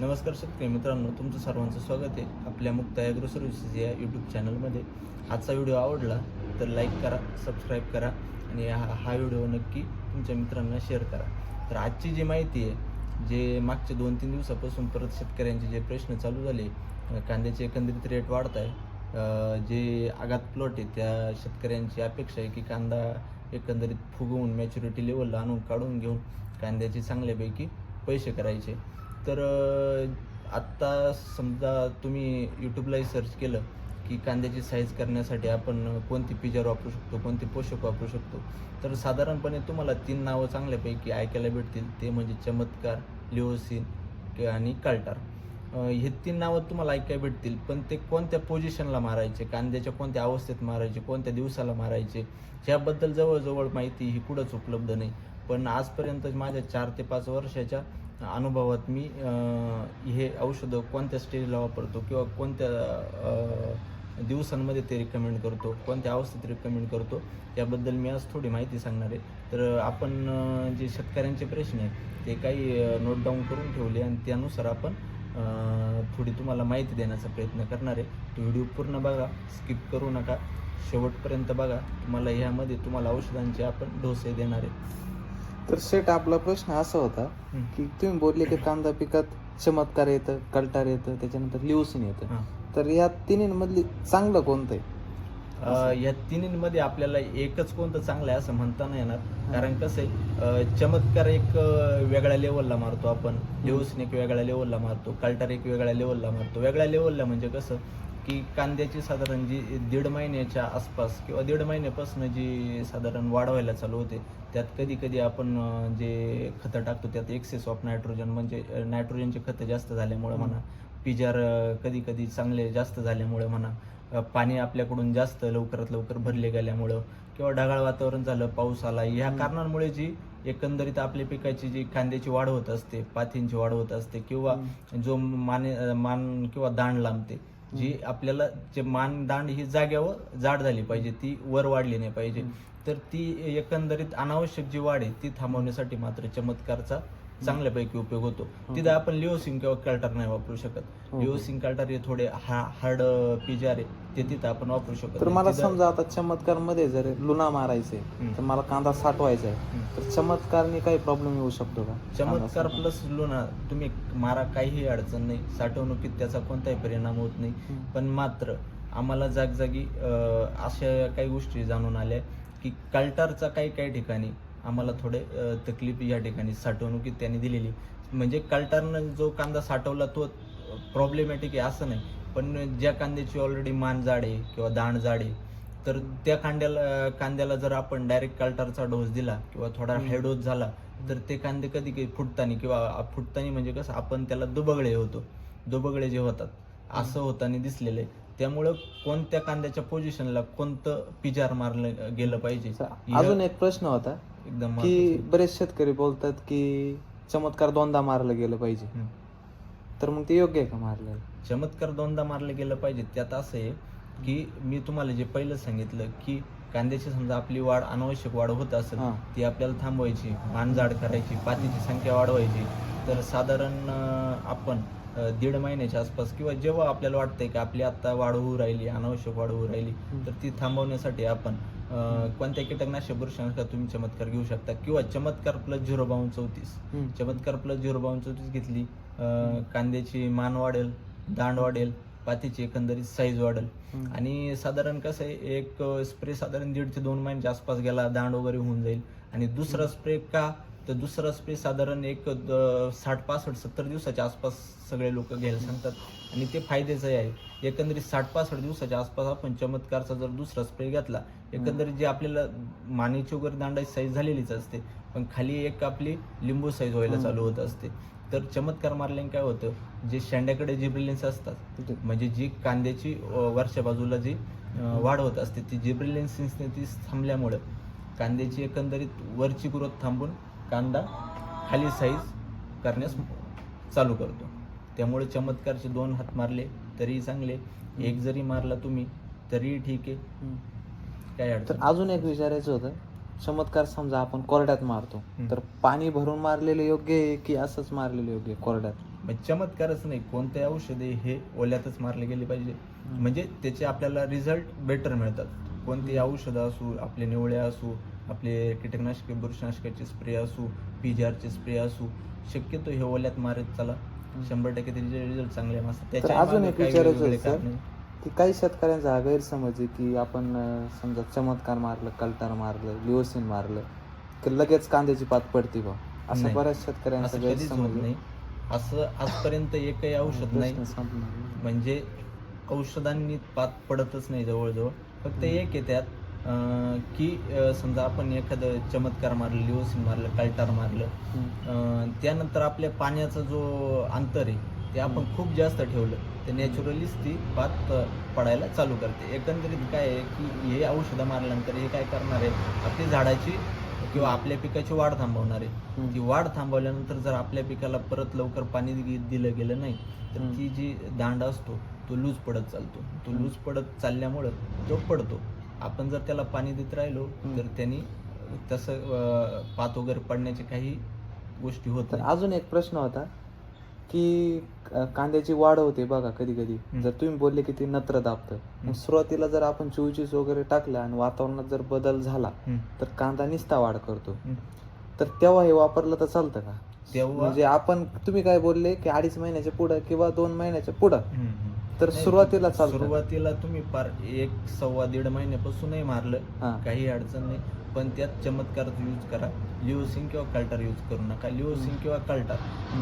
नमस्कार शेतकरी मित्रांनो तुमचं सर्वांचं स्वागत आहे आपल्या मुक्त ॲग्रो सर्व्हिसेस या यूट्यूब चॅनलमध्ये आजचा व्हिडिओ आवडला तर लाईक करा सबस्क्राईब करा आणि हा हा व्हिडिओ नक्की तुमच्या मित्रांना शेअर करा. तर आजची जी माहिती आहे जे मागच्या दोन तीन दिवसापासून परत शेतकऱ्यांचे जे प्रश्न चालू झाले कांद्याचे एकंदरीत रेट वाढत आहे. जे आगात प्लॉट आहे त्या शेतकऱ्यांची अपेक्षा आहे की कांदा एकंदरीत फुगवून मॅच्युरिटी लेवलला आणून काढून घेऊन कांद्याचे चांगल्यापैकी पैसे करायचे. तर आत्ता समजा तुम्ही यूट्यूबलाही सर्च केलं की कांद्याची साईज करण्यासाठी आपण कोणती पिजर वापरू शकतो कोणते पोषक वापरू शकतो तर साधारणपणे तुम्हाला तीन नावं चांगल्यापैकी ऐकायला भेटतील. ते म्हणजे चमत्कार लिओसिन आणि काल्टार. हे तीन नावं तुम्हाला ऐकायला भेटतील पण ते कोणत्या पोझिशनला मारायचे कांद्याच्या कोणत्या अवस्थेत मारायचे कोणत्या दिवसाला मारायचे ह्याबद्दल जवळजवळ माहिती ही कुठंच उपलब्ध नाही. पण आजपर्यंत माझ्या चार ते पाच वर्षाच्या अनुभवात मी हे औषधं कोणत्या स्टेजला वापरतो किंवा कोणत्या दिवसांमध्ये ते रिकमेंड करतो कोणत्या अवस्थेत रिकमेंड करतो याबद्दल मी आज थोडी माहिती सांगणार आहे. तर आपण जे शेतकऱ्यांचे प्रश्न आहेत ते काही नोट डाऊन करून ठेवले आणि त्यानुसार आपण थोडी तुम्हाला माहिती देण्याचा प्रयत्न करणार आहे. तो व्हिडिओ पूर्ण बघा स्किप करू नका. शेवटपर्यंत बघा तुम्हाला ह्यामध्ये तुम्हाला औषधांचे आपण डोसे देणार आहे. तर शेट आपला प्रश्न असा होता. की तुम्ही बोलले की कांदा पिकात चमत्कार येतं कल्टार येतं त्याच्यानंतर लिओसिन येतं. तर या तिन्हीमधली चांगलं कोणतं आहे? अ, या तिन्हीमध्ये आपल्याला एकच कोणतं चांगलं आहे असं म्हणता नाही येणार. कारण कसं आहे अ, चमत्कार एक अ, वेगळ्या लेवलला मारतो आपण. लिओसिन एक वेगळ्या लेवलला मारतो. काल्टार एक वेगळ्या लेवलला मारतो. वेगळ्या लेवलला म्हणजे कसं की कांद्याची साधारण जी दीड महिन्याच्या आसपास किंवा दीड महिन्यापासून जी साधारण वाढवायला चालू होते त्यात कधी कधी आपण जे खतं टाकतो त्यात एक्सेस ऑफ नायट्रोजन म्हणजे नायट्रोजनचे खतं जास्त झाल्यामुळे म्हणा पिजार कधी कधी चांगले जास्त झाल्यामुळे म्हणा पाणी आपल्याकडून जास्त लवकरात लवकर भरले गेल्यामुळं किंवा ढगाळ वातावरण झालं पाऊस आला ह्या कारणांमुळे जी एकंदरीत आपल्या पिकाची जी कांद्याची वाढ होत असते पाथींची वाढ होत असते किंवा जो माने मान किंवा दांड लांबते जी आपल्याला जे मानदांड ही जाग्यावर जाड झाली पाहिजे ती वर वाढली नाही पाहिजे. तर ती एकंदरीत अनावश्यक जी वाढ आहे ती थांबवण्यासाठी मात्र चमत्कारचा चांगल्यापैकी उपयोग होतो. तिथं आपण लिओसिंग किंवा कल्टर नाही वापरू शकत. हो. लिओसिंग कल्टर हे थोडे हार्ड पिजार आहे ते तिथं आपण वापरू शकतो तर मला समजा आता चमत्कारमध्ये जर लुना मारायचे हं. तर मला कांदा साठवायचा आहे हं. तर चमत्कारने काही प्रॉब्लेम येऊ शकतो का? चमत्कार प्लस लुना तुम्ही मारा काहीही अडचण नाही. साठवणुकीत त्याचा कोणताही परिणाम होत नाही. हं. पण मात्र आम्हाला जागजागी अशा काही गोष्टी जाणून आल्या. की कल्टारचा काही काही ठिकाणी आम्हाला थोडे तकलीफ या ठिकाणी साठवणुकीत त्यांनी दिलेली. म्हणजे कल्टारनं जो कांदा साठवला तो प्रॉब्लेमॅटिक आहे असं नाही. पण ज्या कांद्याची ऑलरेडी मान जाड आहे किंवा दाण जाड आहे तर त्या कांद्याला कांद्याला जर आपण डायरेक्ट कल्टारचा डोस दिला किंवा थोडा. हाय डोस झाला तर ते कांदे कधी कधी फुटतानी किंवा फुटतानी म्हणजे कसं आपण त्याला दुबगळे होतो. दुबगळे जे होतात असं होताना दिसलेलं आहे. त्यामुळं कोणत्या कांद्याच्या पोझिशनला कोणतं पिजार मारलं गेलं पाहिजे अजून एक प्रश्न होता एकदम की. बरेच शेतकरी बोलतात की चमत्कार दोनदा मारलं गेलं पाहिजे. तर मग ते योग्य आहे का मारलेलं चमत्कार दोनदा मारलं गेलं पाहिजे त्यात असं आहे की मी तुम्हाला जे पहिलं सांगितलं की कांद्याची समजा आपली वाढ अनावश्यक वाढ होत असेल. ती आपल्याला थांबवायची मान जाड करायची पातीची संख्या वाढवायची तर साधारण आपण दीड महिन्याच्या आसपास किंवा जेव्हा आपल्याला वाटतंय की आपली आता वाढ होऊ राहिली अनावश्यक वाढ होऊ राहिली. तर ती थांबवण्यासाठी आपण कोणत्या कीटकनाशक बुरशीनाशक तुम्ही चमत्कार घेऊ शकता? किंवा चमत्कार प्लस झिरो बावन्न चौतीस. चमत्कार प्लस झिरो बावन्न चौतीस घेतली कांद्याची मान वाढेल दांड वाढेल पातीची एकंदरीत साईज वाढेल. आणि साधारण कसं आहे एक स्प्रे साधारण दीड ते दोन महिन्याच्या आसपास गेला दांड वगैरे होऊन जाईल. आणि दुसरा स्प्रे का तर दुसरा स्प्रे साधारण एक द- साठ पासष्ट सत्तर दिवसाच्या आसपास सगळे लोक घ्यायला सांगतात. आणि ते फायद्याचं आहे. एकंदरीत साठ पासष्ट दिवसाच्या आसपास आपण चमत्कारचा जर दुसरा स्प्रे घेतला एकंदरीत जे आपल्याला मानेची वगैरे दांडाची साईज झालेलीच असते पण खाली एक आपली लिंबू साईज व्हायला. चालू होत असते. तर चमत्कार मारल्याने काय होतं जे शेंड्याकडे जे ब्रिलियन्स असतात म्हणजे जी कांद्याची वरच्या बाजूला जी वाढ होत असते ती जिब्रिलियन्सिन्सने ती थांबल्यामुळं कांद्याची एकंदरीत वरची ग्रोथ थांबून कांदा खाली साईज करण्यास चालू करतो. त्यामुळे चमत्कारचे दोन हात मारले तरीही चांगले. एक जरी मारला तुम्ही तरीही ठीक आहे. काय तर अडचण अजून एक विचारायचं होतं. चमत्कार समजा आपण कोरड्यात मारतो. हम्म. तर पाणी भरून मारलेलं योग्य आहे की असंच मारलेलं योग्य आहे कोरड्यात? मग चमत्कारच नाही कोणते औषधे हे ओल्यातच मारले गेले पाहिजे. म्हणजे त्याचे आपल्याला रिझल्ट बेटर मिळतात. कोणती औषधं असू आपले निवळे असू आपले कीटकनाशके बुरशीनाशकाचे स्प्रे असू पीजीआरचे स्प्रे असू शक्यतो हे ओल्यात मारत चला. शंभर टक्के त्याचे रिझल्ट चांगले असतात तर त्याच्या अजून एक विचारायचं. की काही शेतकऱ्यांचा हा गैरसमज आहे की आपण समजा चमत्कार मारलं कल्टार मारलं लिओसिन मारलं की लगेच कांद्याची पात पडते बा. असं. बऱ्याच शेतकऱ्यांचा गैरसमज. नाही. असं आजपर्यंत एकही औषध नाही. म्हणजे औषधांनी पात पडतच नाही जवळजवळ. फक्त एक आहे त्यात. की समजा आपण एखादं चमत्कार मारलं लिओसिन मारलं काल्टार मारलं त्यानंतर आपल्या पाण्याचा जो अंतर आहे ते आपण खूप जास्त ठेवलं. तर नॅचरलीच ती पात पडायला चालू करते. एकंदरीत काय आहे की हे औषधं मारल्यानंतर हे काय करणार आहे आपली झाडाची किंवा आपल्या पिकाची वाढ थांबवणार आहे. ती वाढ थांबवल्यानंतर जर आपल्या पिकाला परत लवकर पाणी दिलं गेलं नाही तर. ती जी दांडा असतो तो लूज पडत चालतो. तो लूज पडत चालल्यामुळं तो पडतो. आपण जर त्याला पाणी देत राहिलो. तर त्यांनी तसं पात वगैरे पडण्याचे काही गोष्टी होत तर अजून एक प्रश्न होता की कांद्याची वाढ होते बघा कधी कधी. जर तुम्ही बोलले की ती नत्र दाबतं सुरुवातीला जर आपण चोवीस वगैरे टाकलं आणि वातावरणात जर बदल झाला. तर कांदा निस्ता वाढ करतो. तर तेव्हा हे वापरलं तर चालतं का तेव्हा म्हणजे आपण तुम्ही काय बोलले की अडीच महिन्याच्या पुढं किंवा दोन महिन्याच्या पुढं. तर सुरुवातीला चालतं सुरुवातीला तुम्ही पार एक सव्वा दीड महिन्यापासूनही मारलं हा. काही अडचण नाही. पण त्यात चमत्कार यूज करा. लिओसिन किंवा कल्टार यूज करू नका. लिओसिन किंवा कल्टार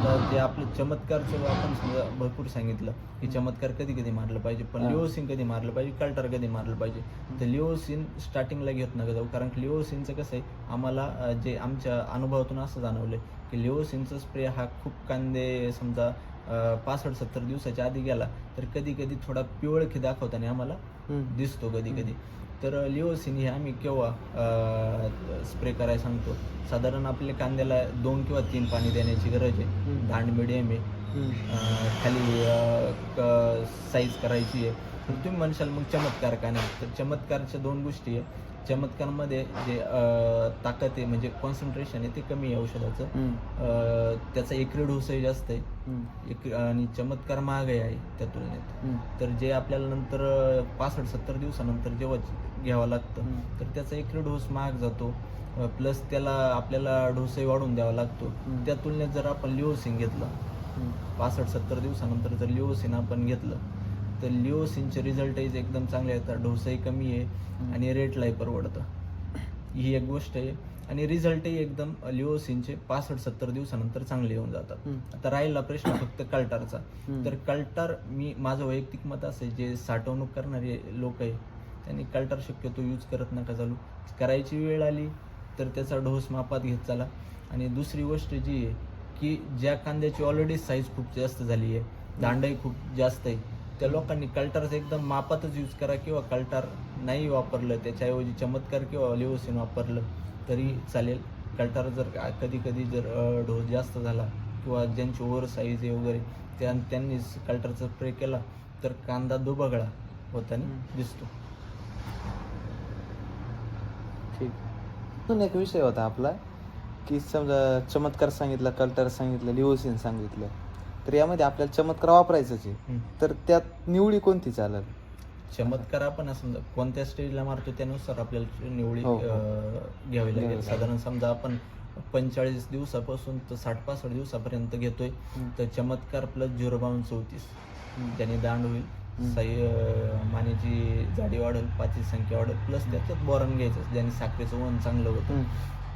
तर जे आपलं चमत्कारचं आपण समजा भरपूर सांगितलं की चमत्कार कधी कधी मारलं पाहिजे पण हा. लिओसिन कधी मारलं पाहिजे कल्टार कधी मारलं पाहिजे? तर लिओसिन स्टार्टिंगला घेत नका जाऊ. कारण की लिओसिनचं कसं आहे आम्हाला अं, जे आमच्या अनुभवातून असं जाणवलंय की लिओसिनचा स्प्रे हा खूप कांदे समजा पासष्ट सत्तर दिवसाच्या आधी गेला तर कधी कधी थोडा पिवळखी दाखवताना आम्हाला. दिसतो कधी कधी. तर लिओसिन हे आम्ही केव्हा स्प्रे करायला सांगतो? साधारण आपल्या कांद्याला दोन किंवा तीन पाणी देण्याची गरज आहे. दांड मिडियम आहे. खाली साईज करायची आहे. तर तुम्ही म्हणशाल मग चमत्कार का नाही? तर चमत्कारच्या दोन गोष्टी आहे. चमत्कारमध्ये जे ताकद आहे म्हणजे कॉन्सन्ट्रेशन आहे ते कमी आहे औषधाचं त्याचा एकरी डोसही जास्त आहे आणि चमत्कार महागाई आहे त्या तुलनेत. तर जे आपल्याला नंतर पासष्ट सत्तर दिवसानंतर जेव्हा घ्यावं लागतं. तर त्याचा एकरी डोस महाग जातो प्लस त्याला आपल्याला डोसही वाढून द्यावा लागतो. त्या तुलनेत जर आपण लिओसिन घेतलं. पासष्ट सत्तर दिवसानंतर जर लिओसिन आपण घेतलं तर लिओसिनचे रिझल्टही एकदम चांगले येतात डोसही कमी आहे. आणि रेटलाही परवडतं. ही एक गोष्ट आहे. आणि रिझल्टही एकदम लिओसिनचे पासष्ट सत्तर दिवसानंतर चांगले येऊन जातात. आता राहिला प्रश्न फक्त कल्टारचा. तर कल्टार मी माझं वैयक्तिक मत असे जे साठवणूक करणारे लोक आहे त्यांनी कल्टार शक्यतो यूज करत नका चालू. करायची वेळ आली तर त्याचा डोस मापात घेत चला. आणि दुसरी गोष्ट जी आहे की ज्या कांद्याची ऑलरेडी साईज खूप जास्त झाली आहे दांडाही खूप जास्त आहे त्या लोकांनी कल्टारचं एकदम मापातच यूज करा किंवा कल्टार नाही वापरलं त्याच्याऐवजी चमत्कार किंवा लिओसिन वापरलं तरी चालेल. कल्टार जर कधी कधी जर डोस जास्त झाला किंवा ज्यांची ओव्हर साईज आहे वगैरे त्या त्यांनी कल्टरचा स्प्रे केला तर कांदा दुबगळा होताना. दिसतो. ठीक. अजून एक विषय होता आपला की समजा चमत्कार सांगितलं कल्टर सांगितलं लिओसिन सांगितलं. तर यामध्ये आपल्याला चमत्कार वापरायचंच आहे. तर त्यात निवडी कोणती चालेल चमत्कार आपण समजा कोणत्या स्टेजला मारतो त्यानुसार आपल्याला निवडी हो, हो. घ्यावी लागेल साधारण समजा आपण पंचेचाळीस दिवसापासून तर साठ पासष्ट दिवसापर्यंत घेतोय. तर चमत्कार प्लस झिरो बावन्न चौतीस. ज्याने दांड होईल मानेची जाडी वाढेल पाची संख्या वाढेल प्लस त्याच्यात बोरान घ्यायचं ज्याने साखरेचं वजन चांगलं होतं.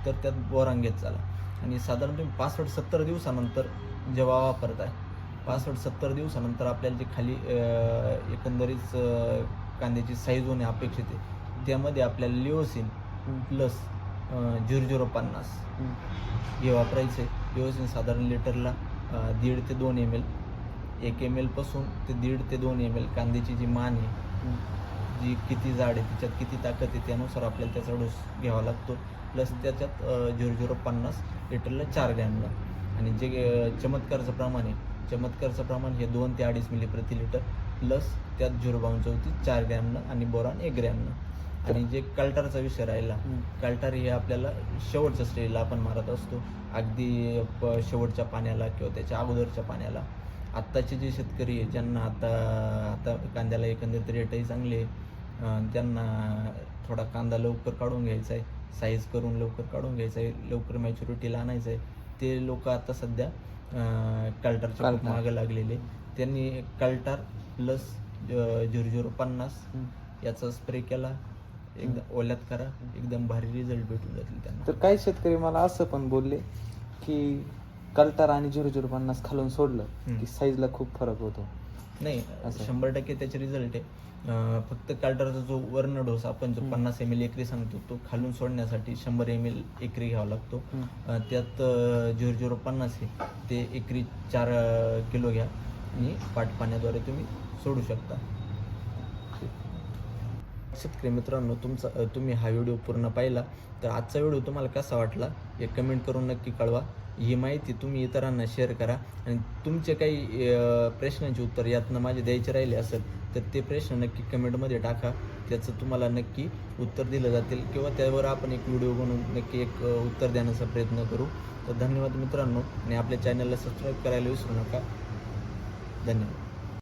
तर त्यात बोरान घेत चाला आणि साधारण तुम्ही पासष्ट सत्तर दिवसानंतर जेव्हा आहे. पासष्ट सत्तर दिवसानंतर आपल्याला जे खाली एकंदरीत कांद्याची साईज होणे अपेक्षित आहे. त्यामध्ये आपल्याला लिओसिन प्लस झिरो झिरो पन्नास हे वापरायचं वापरायचे लिओसिन साधारण लिटरला दीड ते दोन एम एल एक एम एलपासून ते दीड ते दोन एम एल कांद्याची जी मान आहे जी किती जाड आहे तिच्यात किती ताकद आहे त्यानुसार आपल्याला त्याचा डोस घ्यावा लागतो. प्लस त्याच्यात झिरो झिरो पन्नास लिटरला चार ग्रॅमला. आणि जे चमत्कारचं प्रमाण आहे चमत्कारचं प्रमाण हे दोन ते अडीच मिली प्रति लिटर प्लस त्यात झिरो बावन्न चौतीस चार ग्रॅमनं आणि बोरान एक ग्रॅमनं. आणि जे कल्टारचा विषय राहिला. कल्टार हे आपल्याला शेवटच्या स्टेजला आपण मारत असतो. अगदी शेवटच्या पाण्याला किंवा त्याच्या अगोदरच्या पाण्याला. आत्ताचे जे शेतकरी आहे ज्यांना आता आता कांद्याला एकंदरीत रेटही चांगले त्यांना थोडा कांदा लवकर काढून घ्यायचा आहे साईज करून लवकर काढून घ्यायचा आहे लवकर मॅच्युरिटीला आणायचं आहे. ते लोक आता सध्या कल्टारच्या खूप कल्टार. मागे लागलेले त्यांनी कल्टार प्लस झिरो झिरो पन्नास. याचा स्प्रे केला एकदम ओल्यात करा एकदम भारी रिझल्ट भेटून जातील त्यांना तर काही शेतकरी मला असं पण बोलले की कल्टार आणि झिरो झिरो पन्नास खालून सोडलं. की साईजला खूप फरक होतो नाही. शंभर टक्के त्याचे रिझल्ट आहे फक्त कार्टरचा जो वर्ण डोस आपण जो. पन्नास एम एल एकरी सांगतो तो खालून सोडण्यासाठी शंभर एम एल एकरी घ्यावा लागतो. त्यात झिरो झिरो पन्नास आहे ते एकरी चार किलो घ्या आणि पाट पाण्याद्वारे तुम्ही सोडू शकता. शेतकरी मित्रांनो तुमचा तुम्ही हा व्हिडिओ पूर्ण पाहिला. तर आजचा व्हिडिओ तुम्हाला कसा वाटला हे कमेंट करून नक्की कळवा. ही माहिती तुम्ही इतरांना शेअर करा. आणि तुमचे काही प्रश्नांचे प्रश्नांची उत्तर यातनं माझे द्यायचे राहिले असेल तर ते प्रश्न नक्की कमेंटमध्ये टाका. त्याचं तुम्हाला नक्की उत्तर दिलं जातील. किंवा त्यावर आपण एक व्हिडिओ बनवून नक्की एक उत्तर देण्याचा प्रयत्न करू. तर धन्यवाद मित्रांनो. आणि आपल्या चॅनलला सबस्क्राईब करायला विसरू नका. धन्यवाद.